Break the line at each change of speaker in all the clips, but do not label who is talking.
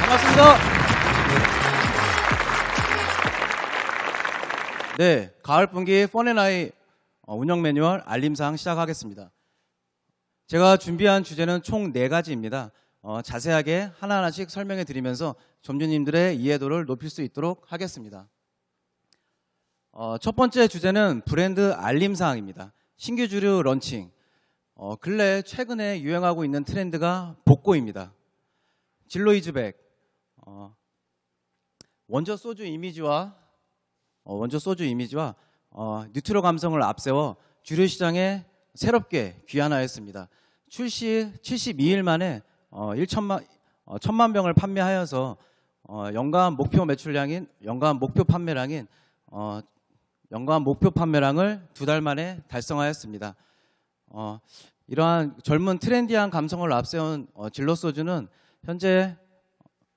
반갑습니다. 네, 가을 분기 펀앤아이 어, 운영 매뉴얼 알림사항 시작하겠습니다. 제가 준비한 주제는 총 네가지입니다 자세하게 하나하나씩 설명해 드리면서 점주님들의 이해도를 높일 수 있도록 하겠습니다. 어, 첫 번째 주제는 브랜드 알림사항입니다. 신규 주류 런칭. 어, 근래 최근에 유행하고 있는 트렌드가 복고입니다. 진로 이즈백. 어, 원조 소주 이미지와 어, 원조 소주 이미지와 어, 뉴트로 감성을 앞세워 주류 시장에 새롭게 귀환하였습니다. 출시 72일 만에 어, 1천만 어, 천만 병을 판매하여서 어, 연간 목표 매출량인 연간 목표 판매량인 어, 연간 목표 판매량을 두 달 만에 달성하였습니다. 어, 이러한 젊은 트렌디한 감성을 앞세운 어, 진로 소주는 현재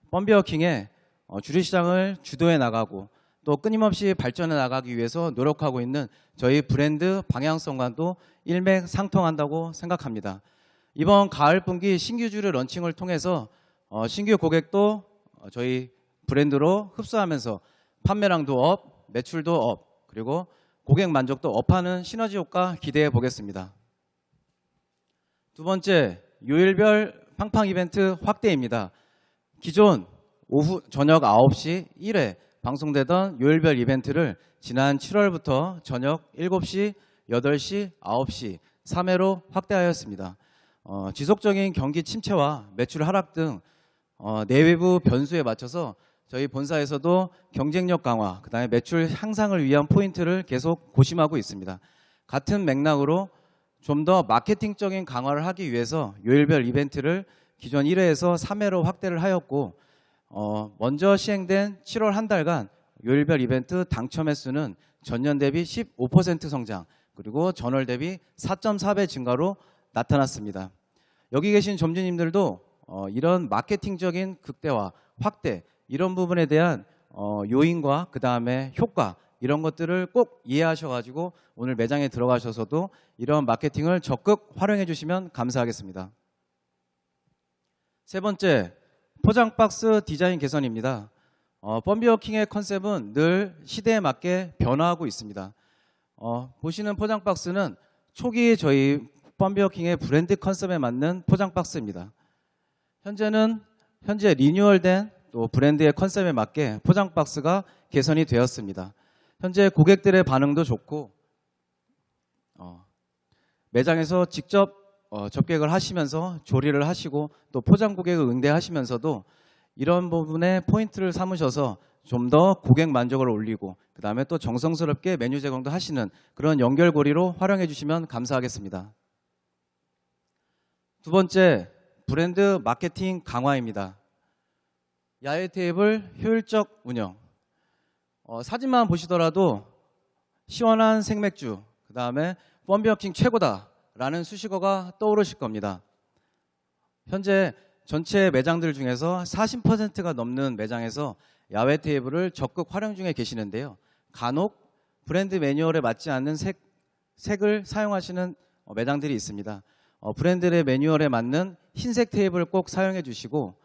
뻔비어킹의 어, 주류 시장을 주도해 나가고 또 끊임없이 발전해 나가기 위해서 노력하고 있는 저희 브랜드 방향성과도 일맥상통한다고 생각합니다. 이번 가을 분기 신규 주류 런칭을 통해서 어, 신규 고객도 어, 저희 브랜드로 흡수하면서 판매량도 업, 매출도 업, 그리고 고객 만족도 업하는 시너지 효과 기대해 보겠습니다. 두 번째, 요일별 팡팡 이벤트 확대입니다. 기존 오후 저녁 9시 1회 방송되던 요일별 이벤트를 지난 7월부터 저녁 7시, 8시, 9시 3회로 확대하였습니다. 어, 지속적인 경기 침체와 매출 하락 등 어, 내외부 변수에 맞춰서 저희 본사에서도 경쟁력 강화, 그다음에 매출 향상을 위한 포인트를 계속 고심하고 있습니다. 같은 맥락으로 좀 더 마케팅적인 강화를 하기 위해서 요일별 이벤트를 기존 1회에서 3회로 확대를 하였고 어, 먼저 시행된 7월 한 달간 요일별 이벤트 당첨 횟수는 전년 대비 15% 성장 그리고 전월 대비 4.4배 증가로 나타났습니다. 여기 계신 점주님들도 어, 이런 마케팅적인 극대화, 확대 이런 부분에 대한 어, 요인과 그 다음에 효과 이런 것들을 꼭 이해하셔가지고 오늘 매장에 들어가셔서도 이런 마케팅을 적극 활용해 주시면 감사하겠습니다. 세 번째, 포장 박스 디자인 개선입니다. 어, 뻔비어킹의 컨셉은 늘 시대에 맞게 변화하고 있습니다. 어, 보시는 포장 박스는 초기 저희 뻔비어킹의 브랜드 컨셉에 맞는 포장 박스입니다. 현재는 현재 리뉴얼된 또 브랜드의 컨셉에 맞게 포장 박스가 개선이 되었습니다. 현재 고객들의 반응도 좋고 어, 매장에서 직접 어, 접객을 하시면서 조리를 하시고 또 포장 고객을 응대하시면서도 이런 부분에 포인트를 삼으셔서 좀 더 고객 만족을 올리고 그 다음에 또 정성스럽게 메뉴 제공도 하시는 그런 연결고리로 활용해 주시면 감사하겠습니다. 두 번째 브랜드 마케팅 강화입니다. 야외 테이블 효율적 운영. 어, 사진만 보시더라도 시원한 생맥주, 그 다음에 뻔비어킹 최고다라는 수식어가 떠오르실 겁니다. 현재 전체 매장들 중에서 40%가 넘는 매장에서 야외 테이블을 적극 활용 중에 계시는데요. 간혹 브랜드 매뉴얼에 맞지 않는 색, 색을 사용하시는 어, 매장들이 있습니다. 어, 브랜드의 매뉴얼에 맞는 흰색 테이블을 꼭 사용해 주시고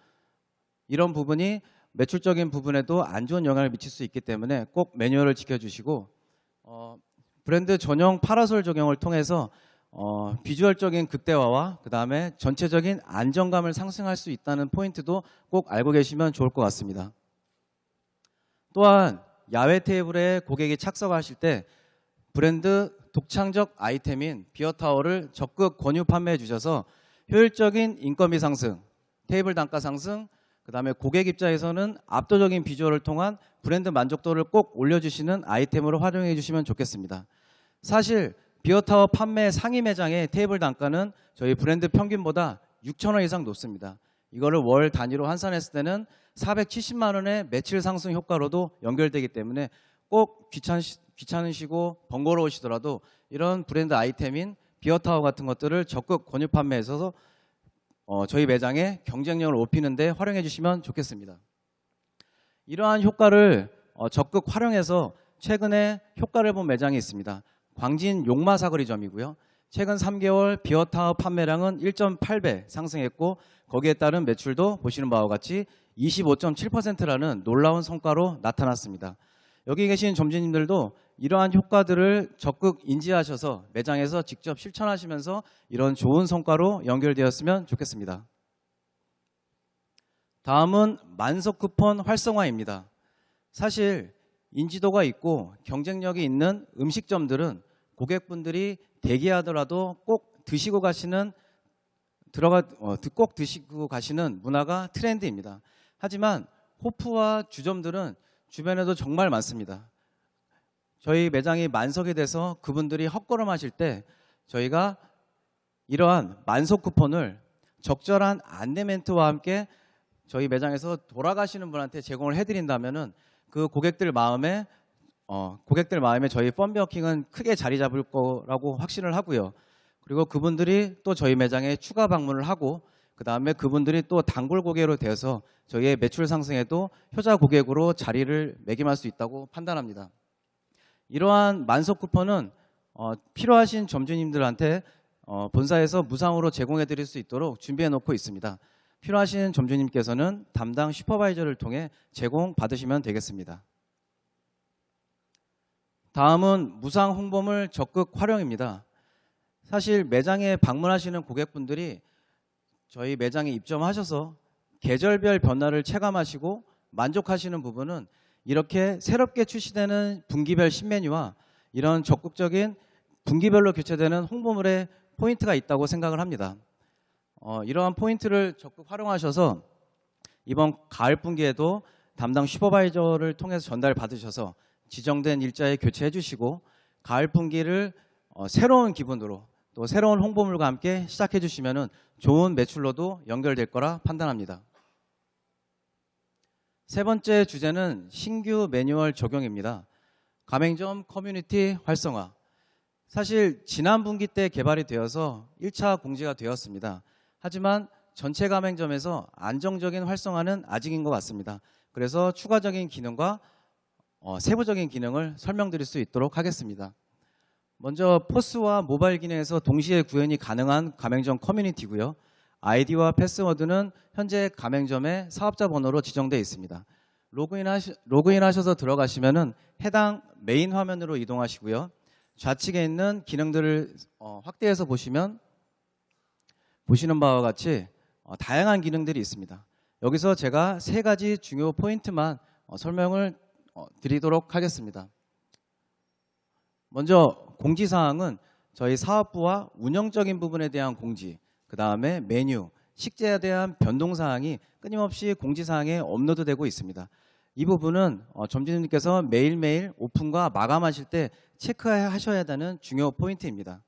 이런 부분이 매출적인 부분에도 안 좋은 영향을 미칠 수 있기 때문에 꼭 매뉴얼을 지켜주시고 어, 브랜드 전용 파라솔 적용을 통해서 어, 비주얼적인 극대화와 그 다음에 전체적인 안정감을 상승할 수 있다는 포인트도 꼭 알고 계시면 좋을 것 같습니다. 또한 야외 테이블에 고객이 착석하실 때 브랜드 독창적 아이템인 비어타워를 적극 권유 판매해 주셔서 효율적인 인건비 상승, 테이블 단가 상승, 그 다음에 고객 입장에서는 압도적인 비주얼을 통한 브랜드 만족도를 꼭 올려주시는 아이템으로 활용해 주시면 좋겠습니다. 사실 비어타워 판매 상위 매장의 테이블 단가는 저희 브랜드 평균보다 6천 원 이상 높습니다. 이거를 월 단위로 환산했을 때는 470만 원의 매출 상승 효과로도 연결되기 때문에 꼭 귀찮, 귀찮으시고 번거로우시더라도 이런 브랜드 아이템인 비어타워 같은 것들을 적극 권유 판매해서 어, 저희 매장의 경쟁력을 높이는데 활용해 주시면 좋겠습니다. 이러한 효과를 어, 적극 활용해서 최근에 효과를 본 매장이 있습니다. 광진 용마사거리점이고요. 최근 3개월 비어타워 판매량은 1.8배 상승했고 거기에 따른 매출도 보시는 바와 같이 25.7%라는 놀라운 성과로 나타났습니다. 여기 계신 점주님들도 이러한 효과들을 적극 인지하셔서 매장에서 직접 실천하시면서 이런 좋은 성과로 연결되었으면 좋겠습니다. 다음은 만석 쿠폰 활성화입니다. 사실 인지도가 있고 경쟁력이 있는 음식점들은 고객분들이 대기하더라도 꼭 드시고 가시는 들어가 어, 꼭 드시고 가시는 문화가 트렌드입니다. 하지만 호프와 주점들은 주변에도 정말 많습니다. 저희 매장이 만석이 돼서 그분들이 헛걸음하실 때 저희가 이러한 만석 쿠폰을 적절한 안내 멘트와 함께 저희 매장에서 돌아가시는 분한테 제공을 해드린다면은 그 고객들 마음에 어, 고객들 마음에 저희 펀비어킹은 크게 자리 잡을 거라고 확신을 하고요. 그리고 그분들이 또 저희 매장에 추가 방문을 하고 그 다음에 그분들이 또 단골 고객으로 되어서 저희의 매출 상승에도 효자 고객으로 자리를 매김할 수 있다고 판단합니다. 이러한 만석 쿠폰은 어, 필요하신 점주님들한테 어, 본사에서 무상으로 제공해 드릴 수 있도록 준비해 놓고 있습니다. 필요하신 점주님께서는 담당 슈퍼바이저를 통해 제공 받으시면 되겠습니다. 다음은 무상 홍보물 적극 활용입니다. 사실 매장에 방문하시는 고객분들이 저희 매장에 입점하셔서 계절별 변화를 체감하시고 만족하시는 부분은 이렇게 새롭게 출시되는 분기별 신메뉴와 이런 적극적인 분기별로 교체되는 홍보물에 포인트가 있다고 생각을 합니다. 어, 이러한 포인트를 적극 활용하셔서 이번 가을 분기에도 담당 슈퍼바이저를 통해서 전달 받으셔서 지정된 일자에 교체해 주시고 가을 분기를 어, 새로운 기분으로 또 새로운 홍보물과 함께 시작해 주시면은 좋은 매출로도 연결될 거라 판단합니다. 세 번째 주제는 신규 매뉴얼 적용입니다. 가맹점 커뮤니티 활성화. 사실 지난 분기 때 개발이 되어서 1차 공지가 되었습니다. 하지만 전체 가맹점에서 안정적인 활성화는 아직인 것 같습니다. 그래서 추가적인 기능과 어, 세부적인 기능을 설명드릴 수 있도록 하겠습니다. 먼저 포스와 모바일 기능에서 동시에 구현이 가능한 가맹점 커뮤니티고요. 아이디와 패스워드는 현재 가맹점의 사업자 번호로 지정되어 있습니다. 로그인, 하시, 로그인 하셔서 들어가시면은 해당 메인 화면으로 이동하시고요. 좌측에 있는 기능들을 어, 확대해서 보시면 보시는 바와 같이 어, 다양한 기능들이 있습니다. 여기서 제가 세 가지 중요 포인트만 어, 설명을 어, 드리도록 하겠습니다. 먼저 공지사항은 저희 사업부와 운영적인 부분에 대한 공지, 그 다음에 메뉴, 식재에 대한 변동사항이 끊임없이 공지사항에 업로드되고 있습니다. 이 부분은 어, 점주님께서 매일매일 오픈과 마감하실 때 체크하셔야 되는 중요 포인트입니다.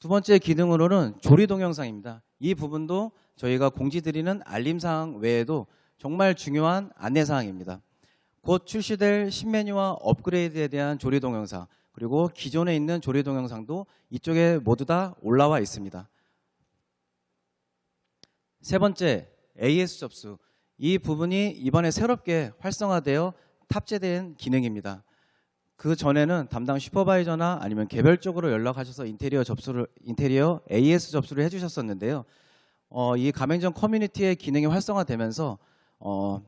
두 번째 기능으로는 조리 동영상입니다. 이 부분도 저희가 공지드리는 알림사항 외에도 정말 중요한 안내사항입니다. 곧 출시될 신메뉴와 업그레이드에 대한 조리 동영상, 그리고 기존에 있는 조리 동영상도 이쪽에 모두 다 올라와 있습니다. 세 번째, AS 접수. 이 부분이 이번에 새롭게 활성화되어 탑재된 기능입니다. 그 전에는 담당 슈퍼바이저나 아니면 개별적으로 연락하셔서 인테리어 접수를 인테리어 AS 접수를 해주셨었는데요. 어, 이 가맹점 커뮤니티의 기능이 활성화되면서 어,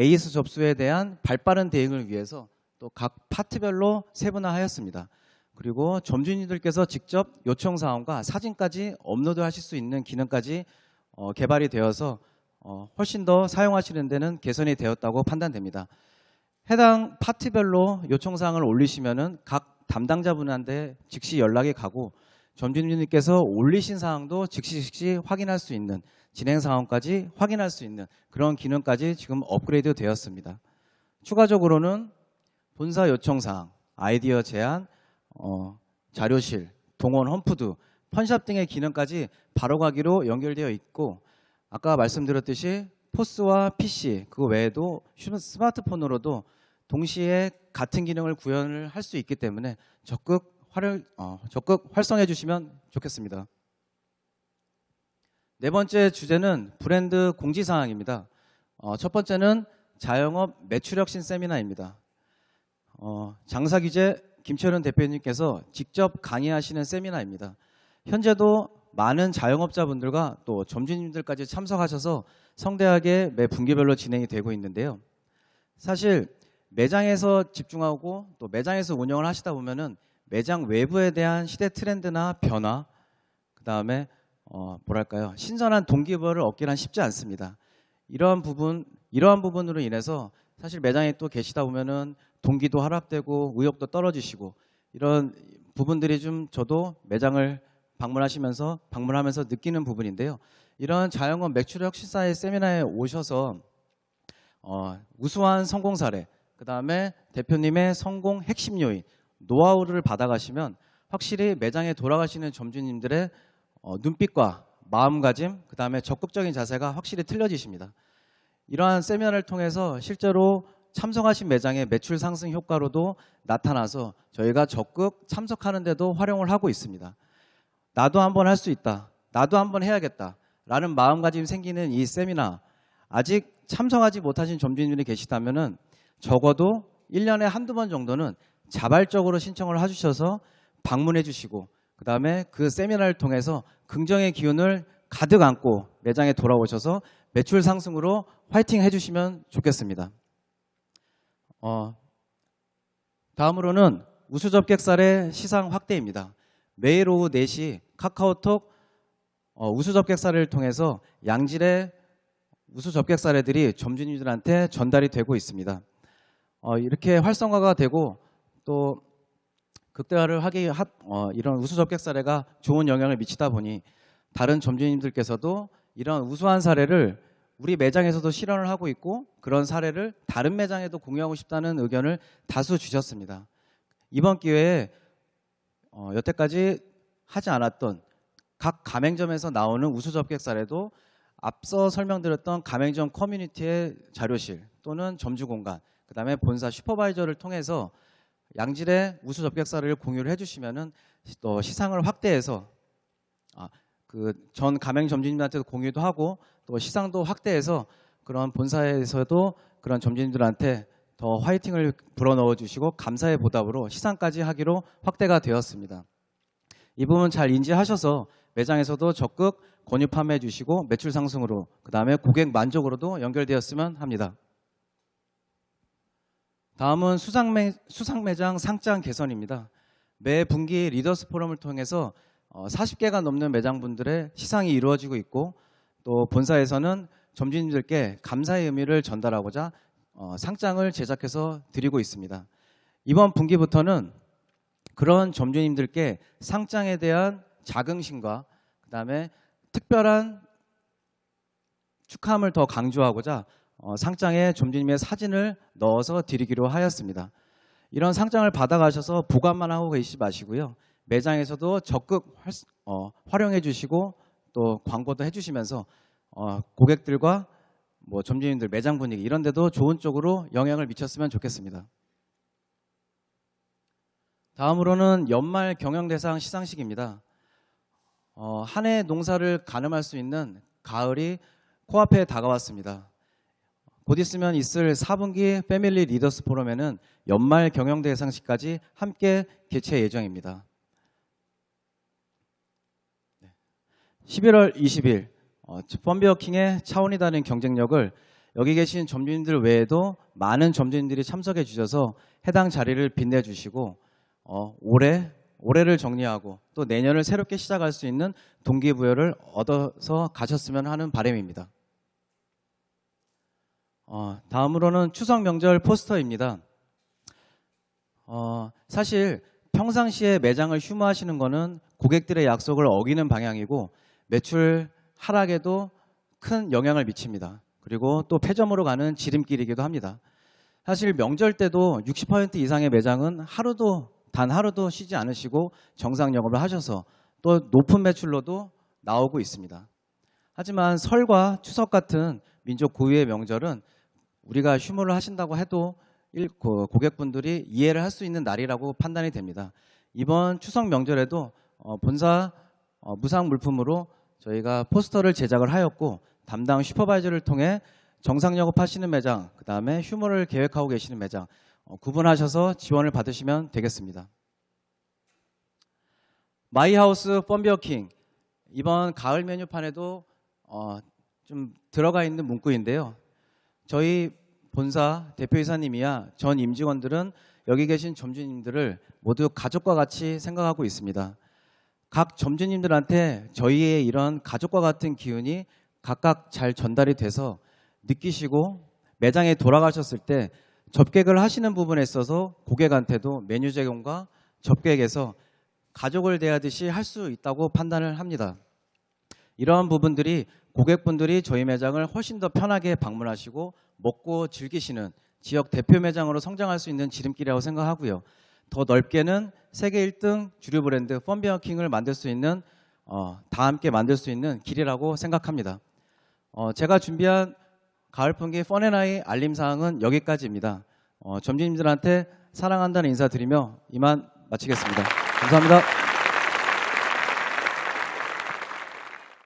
AS 접수에 대한 발빠른 대응을 위해서 또 각 파트별로 세분화하였습니다. 그리고 점주님들께서 직접 요청 사항과 사진까지 업로드하실 수 있는 기능까지 어, 개발이 되어서 어, 훨씬 더 사용하시는 데는 개선이 되었다고 판단됩니다. 해당 파트별로 요청 사항을 올리시면은 각 담당자분한테 즉시 연락이 가고 점주님께서 올리신 사항도 즉시 즉시 확인할 수 있는 진행 상황까지 확인할 수 있는 그런 기능까지 지금 업그레이드 되었습니다. 추가적으로는 본사 요청 사항, 아이디어 제안, 어, 자료실, 동원 홈푸드, 펀샵 등의 기능까지 바로 가기로 연결되어 있고 아까 말씀드렸듯이 포스와 PC 그 외에도 스마트폰으로도 동시에 같은 기능을 구현을 할 수 있기 때문에 적극 활용, 어, 적극 활성해 주시면 좋겠습니다. 네 번째 주제는 브랜드 공지 사항입니다. 어, 첫 번째는 자영업 매출혁신 세미나입니다. 어, 장사 규제 김철은 대표님께서 직접 강의하시는 세미나입니다. 현재도 많은 자영업자분들과 또 점주님들까지 참석하셔서 성대하게 매 분기별로 진행이 되고 있는데요. 사실 매장에서 집중하고 또 매장에서 운영을 하시다 보면은 매장 외부에 대한 시대 트렌드나 변화, 그 다음에 어, 뭐랄까요 신선한 동기부여를 얻기란 쉽지 않습니다. 이러한 부분, 이러한 부분으로 인해서 사실 매장에 또 계시다 보면은 동기도 하락되고 의욕도 떨어지시고 이런 부분들이 좀 저도 매장을 방문하시면서 방문하면서 느끼는 부분인데요. 이런 자영업 매출 혁신사의 세미나에 오셔서 어, 우수한 성공 사례, 그 다음에 대표님의 성공 핵심 요인, 노하우를 받아가시면 확실히 매장에 돌아가시는 점주님들의 어, 눈빛과 마음가짐, 그 다음에 적극적인 자세가 확실히 틀려지십니다. 이러한 세미나를 통해서 실제로 참석하신 매장의 매출 상승 효과로도 나타나서 저희가 적극 참석하는데도 활용을 하고 있습니다. 나도 한번 할 수 있다. 나도 한번 해야겠다. 라는 마음가짐이 생기는 이 세미나 아직 참석하지 못하신 점주님들이 계시다면은 적어도 1년에 한두 번 정도는 자발적으로 신청을 해주셔서 방문해 주시고 그 다음에 그 세미나를 통해서 긍정의 기운을 가득 안고 매장에 돌아오셔서 매출 상승으로 화이팅 해주시면 좋겠습니다. 어, 다음으로는 우수 접객살의 시상 확대입니다. 매일 오후 4시 카카오톡 어, 우수 접객사를 통해서 양질의 우수 접객 사례들이 점주님들한테 전달이 되고 있습니다. 어, 이렇게 활성화가 되고 또 극대화를 하기 하, 어, 이런 우수 접객 사례가 좋은 영향을 미치다 보니 다른 점주님들께서도 이런 우수한 사례를 우리 매장에서도 실현을 하고 있고 그런 사례를 다른 매장에도 공유하고 싶다는 의견을 다수 주셨습니다. 이번 기회에 어, 여태까지 하지 않았던 각 가맹점에서 나오는 우수 접객 사례도 앞서 설명드렸던 가맹점 커뮤니티의 자료실 또는 점주 공간, 그다음에 본사 슈퍼바이저를 통해서 양질의 우수 접객사를 공유를 해주시면은 또 시상을 확대해서 아, 그 전 가맹 점주님들한테도 공유도 하고 또 시상도 확대해서 그런 본사에서도 그런 점주님들한테 더 화이팅을 불어넣어 주시고 감사의 보답으로 시상까지 하기로 확대가 되었습니다. 이 부분 잘 인지하셔서 매장에서도 적극 권유 판매해 주시고 매출 상승으로 그다음에 고객 만족으로도 연결되었으면 합니다. 다음은 수상매, 수상매장 상장 개선입니다. 매 분기 리더스 포럼을 통해서 40개가 넘는 매장분들의 시상이 이루어지고 있고 또 본사에서는 점주님들께 감사의 의미를 전달하고자 어, 상장을 제작해서 드리고 있습니다. 이번 분기부터는 그런 점주님들께 상장에 대한 자긍심과 그다음에 특별한 축하함을 더 강조하고자 어, 상장에 점주님의 사진을 넣어서 드리기로 하였습니다. 이런 상장을 받아가셔서 보관만 하고 계시지 마시고요. 매장에서도 적극 활, 어, 활용해 주시고 또 광고도 해주시면서 어, 고객들과 뭐 점주님들 매장 분위기 이런 데도 좋은 쪽으로 영향을 미쳤으면 좋겠습니다. 다음으로는 연말 경영대상 시상식입니다. 어, 한해 농사를 가늠할 수 있는 가을이 코앞에 다가왔습니다. 곧 있으면 있을 4분기 패밀리 리더스 포럼에는 연말 경영대상식까지 함께 개최 예정입니다. 11월 20일 어, 펀비어킹의 차원이 다른 경쟁력을 여기 계신 점주님들 외에도 많은 점주님들이 참석해 주셔서 해당 자리를 빛내 주시고 어, 올해 올해를 정리하고 또 내년을 새롭게 시작할 수 있는 동기부여를 얻어서 가셨으면 하는 바람입니다. 어, 다음으로는 추석 명절 포스터입니다. 어, 사실 평상시에 매장을 휴무하시는 것은 고객들의 약속을 어기는 방향이고 매출 하락에도 큰 영향을 미칩니다. 그리고 또 폐점으로 가는 지름길이기도 합니다. 사실 명절 때도 60% 이상의 매장은 하루도 단 하루도 쉬지 않으시고 정상 영업을 하셔서 또 높은 매출로도 나오고 있습니다. 하지만 설과 추석 같은 민족 고유의 명절은 우리가 휴무를 하신다고 해도 고객분들이 이해를 할 수 있는 날이라고 판단이 됩니다. 이번 추석 명절에도 어, 본사 어, 무상 물품으로 저희가 포스터를 제작을 하였고 담당 슈퍼바이저를 통해 정상 영업하시는 매장, 그 다음에 휴무를 계획하고 계시는 매장 어, 구분하셔서 지원을 받으시면 되겠습니다. 마이하우스 펌비어킹 이번 가을 메뉴판에도 어, 좀 들어가 있는 문구인데요. 저희 본사 대표이사님이야 전 임직원들은 여기 계신 점주님들을 모두 가족과 같이 생각하고 있습니다. 각 점주님들한테 저희의 이런 가족과 같은 기운이 각각 잘 전달이 돼서 느끼시고 매장에 돌아가셨을 때 접객을 하시는 부분에 있어서 고객한테도 메뉴 제공과 접객에서 가족을 대하듯이 할 수 있다고 판단을 합니다. 이러한 부분들이 고객분들이 저희 매장을 훨씬 더 편하게 방문하시고 먹고 즐기시는 지역 대표 매장으로 성장할 수 있는 지름길이라고 생각하고요. 더 넓게는 세계 1등 주류 브랜드 펀비어킹을 만들 수 있는 어, 다 함께 만들 수 있는 길이라고 생각합니다. 어, 제가 준비한 가을 풍기 펀앤아이 알림 사항은 여기까지입니다. 어, 점주님들한테 사랑한다는 인사 드리며 이만 마치겠습니다. 감사합니다.